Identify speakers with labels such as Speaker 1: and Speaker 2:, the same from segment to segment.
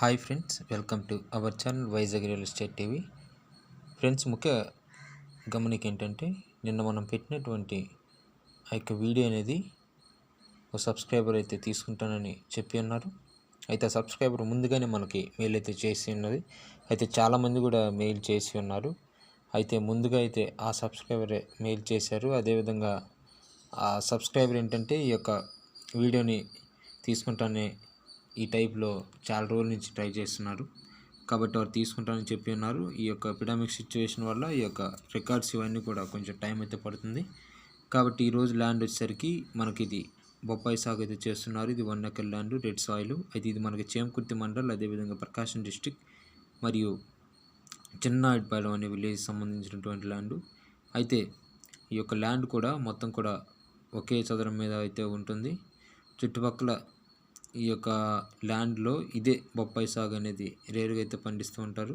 Speaker 1: Hi friends welcome to our channel Vizag real estate TV. Friends ముఖ్య గమనిక ఏంటంటే నిన్న మనం పెట్టినటువంటి ఆ యొక్క వీడియో అనేది ఒక సబ్స్క్రైబర్ అయితే తీసుకుంటానని చెప్పి ఉన్నారు అయితే ఆ సబ్స్క్రైబర్ ముందుగానే మనకి మెయిల్ అయితే చేసి ఉన్నది. అయితే చాలామంది కూడా మెయిల్ చేసి ఉన్నారు. అయితే ముందుగా అయితే ఆ సబ్స్క్రైబరే మెయిల్ చేశారు. అదేవిధంగా ఆ సబ్స్క్రైబర్ ఏంటంటే ఈ యొక్క వీడియోని తీసుకుంటానే ఈ టైప్లో చాలా రోజుల నుంచి ట్రై చేస్తున్నారు. కాబట్టి వారు తీసుకుంటారని చెప్పి ఉన్నారు. ఈ యొక్క ఎపిడమిక్ సిచ్యువేషన్ వల్ల ఈ యొక్క రికార్డ్స్ ఇవన్నీ కూడా కొంచెం టైం అయితే పడుతుంది. కాబట్టి ఈరోజు ల్యాండ్ వచ్చేసరికి మనకి ఇది బొప్పాయి సాగు అయితే చేస్తున్నారు. ఇది one acre land red soil అయితే ఇది మనకి చేమకుర్తి మండల్ అదేవిధంగా ప్రకాశం డిస్టిక్ మరియు చిన్నాయిపాలెం అనే విలేజ్ సంబంధించినటువంటి ల్యాండ్ అయితే ఈ యొక్క ల్యాండ్ కూడా మొత్తం కూడా ఒకే చదరం మీద అయితే ఉంటుంది. చుట్టుపక్కల ఈ యొక్క ల్యాండ్లో ఇదే బొప్పాయి సాగు అనేది రేరుగా అయితే పండిస్తూ ఉంటారు.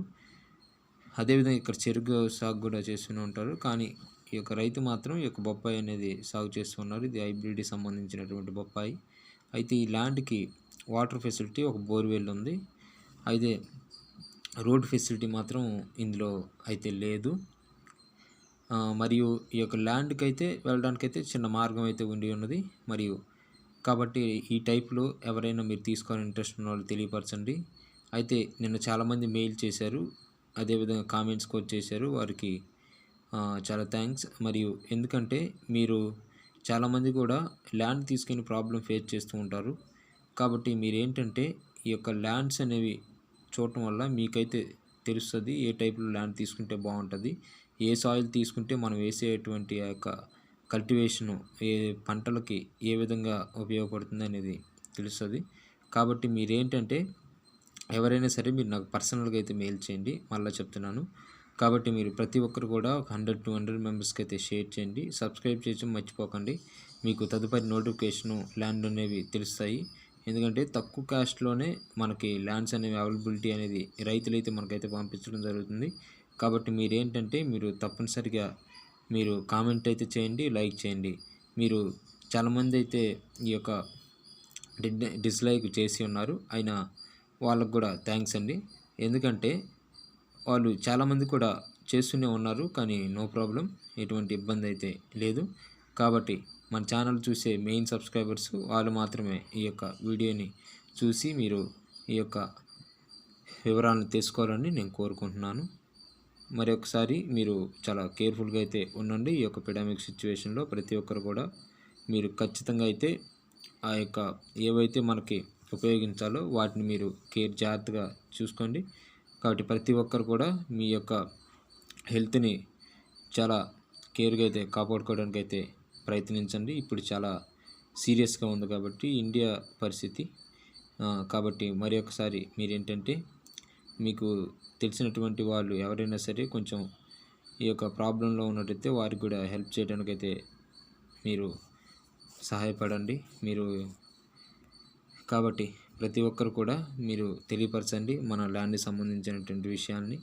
Speaker 1: అదేవిధంగా ఇక్కడ చెరుకు సాగు కూడా చేస్తూనే ఉంటారు. కానీ ఈ యొక్క రైతు మాత్రం ఈ యొక్క బొప్పాయి అనేది సాగు చేస్తూ ఉన్నారు. ఇది హైబ్రిడ్కి సంబంధించినటువంటి బొప్పాయి. అయితే ఈ ల్యాండ్కి వాటర్ ఫెసిలిటీ ఒక బోర్వెల్ ఉంది. అయితే రోడ్ ఫెసిలిటీ మాత్రం ఇందులో అయితే లేదు. మరియు ఈ యొక్క ల్యాండ్కి అయితే వెళ్ళడానికి అయితే చిన్న మార్గం అయితే ఉండి ఉన్నది. మరియు కాబట్టి ఈ టైప్లో ఎవరైనా మీరు తీసుకొని ఇంట్రెస్ట్ ఉన్న వాళ్ళు తెలియపరచండి. అయితే నిన్న చాలామంది మెయిల్ చేశారు. అదేవిధంగా కామెంట్స్ కూడా చేశారు. వారికి చాలా థ్యాంక్స్. మరియు ఎందుకంటే మీరు చాలామంది కూడా ల్యాండ్ తీసుకుని ప్రాబ్లం ఫేస్ చేస్తూ ఉంటారు. కాబట్టి మీరు ఏంటంటే ఈ యొక్క ల్యాండ్స్ అనేవి చూడటం వల్ల మీకైతే తెలుస్తుంది ఏ టైప్లో ల్యాండ్ తీసుకుంటే బాగుంటుంది. ఏ సాయిల్ తీసుకుంటే మనం వేసేటువంటి యొక్క కల్టివేషను ఏ పంటలకి ఏ విధంగా ఉపయోగపడుతుంది అనేది తెలుస్తుంది. కాబట్టి మీరేంటంటే ఎవరైనా సరే మీరు నాకు పర్సనల్గా అయితే మెయిల్ చేయండి మళ్ళీ చెప్తున్నాను. కాబట్టి మీరు ప్రతి ఒక్కరు కూడా ఒక హండ్రెడ్ టూ హండ్రెడ్ మెంబర్స్కి అయితే షేర్ చేయండి. సబ్స్క్రైబ్ చేయడం మర్చిపోకండి. మీకు తదుపరి నోటిఫికేషను ల్యాండ్ అనేవి తెలుస్తాయి. ఎందుకంటే తక్కువ కాస్ట్లోనే మనకి ల్యాండ్స్ అనేవి అవైలబిలిటీ అనేది రైతులైతే మనకైతే పంపించడం జరుగుతుంది. కాబట్టి మీరేంటంటే మీరు తప్పనిసరిగా మీరు కామెంట్ అయితే చేయండి లైక్ చేయండి. మీరు చాలామంది అయితే ఈ యొక్క డిస్లైక్ చేసి ఉన్నారు. అయినా వాళ్ళకు కూడా థ్యాంక్స్ అండి. ఎందుకంటే వాళ్ళు చాలామంది కూడా చేస్తూనే ఉన్నారు కానీ నో ప్రాబ్లం ఎటువంటి ఇబ్బంది అయితే లేదు. కాబట్టి మన ఛానల్ చూసే మెయిన్ సబ్స్క్రైబర్స్ వాళ్ళు మాత్రమే ఈ యొక్క వీడియోని చూసి మీరు ఈ యొక్క వివరాలను తెలుసుకోవాలని నేను కోరుకుంటున్నాను. మరొకసారి మీరు చాలా కేర్ఫుల్గా అయితే ఉండండి. ఈ యొక్క పెడామిక్ సిచ్యువేషన్లో ప్రతి ఒక్కరు కూడా మీరు ఖచ్చితంగా అయితే ఆ యొక్క ఏవైతే మనకి ఉపయోగించాలో వాటిని మీరు కేర్ జాగ్రత్తగా చూసుకోండి. కాబట్టి ప్రతి ఒక్కరు కూడా మీ యొక్క హెల్త్ని చాలా కేర్గా అయితే కాపాడుకోవడానికి అయితే ప్రయత్నించండి. ఇప్పుడు చాలా సీరియస్గా ఉంది కాబట్టి ఇండియా పరిస్థితి. కాబట్టి మరి ఒకసారి మీరేంటంటే మీకు తెలిసినటువంటి వాళ్ళు ఎవరైనా సరే కొంచెం ఈ యొక్క ప్రాబ్లంలో ఉన్నట్టయితే వారికి కూడా హెల్ప్ చేయడానికైతే మీరు సహాయపడండి. మీరు కాబట్టి ప్రతి ఒక్కరు కూడా మీరు తెలియపరచండి. మన ల్యాండ్కి సంబంధించినటువంటి విషయాన్ని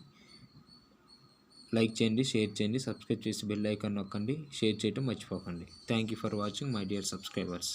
Speaker 1: లైక్ చేయండి షేర్ చేయండి సబ్స్క్రైబ్ చేసి బెల్ ఐకాన్ నొక్కండి షేర్ చేయటం మర్చిపోకండి. Thank you for watching my dear subscribers.